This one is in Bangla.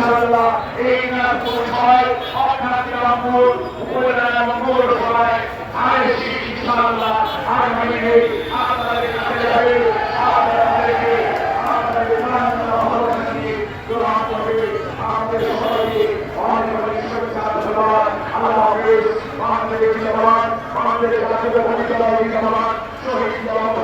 ইনশাআল্লাহ এই মেলার থেকে বাসিত ভূমিকা জিন্দাবাদ শহীদ জিন্দাবাদ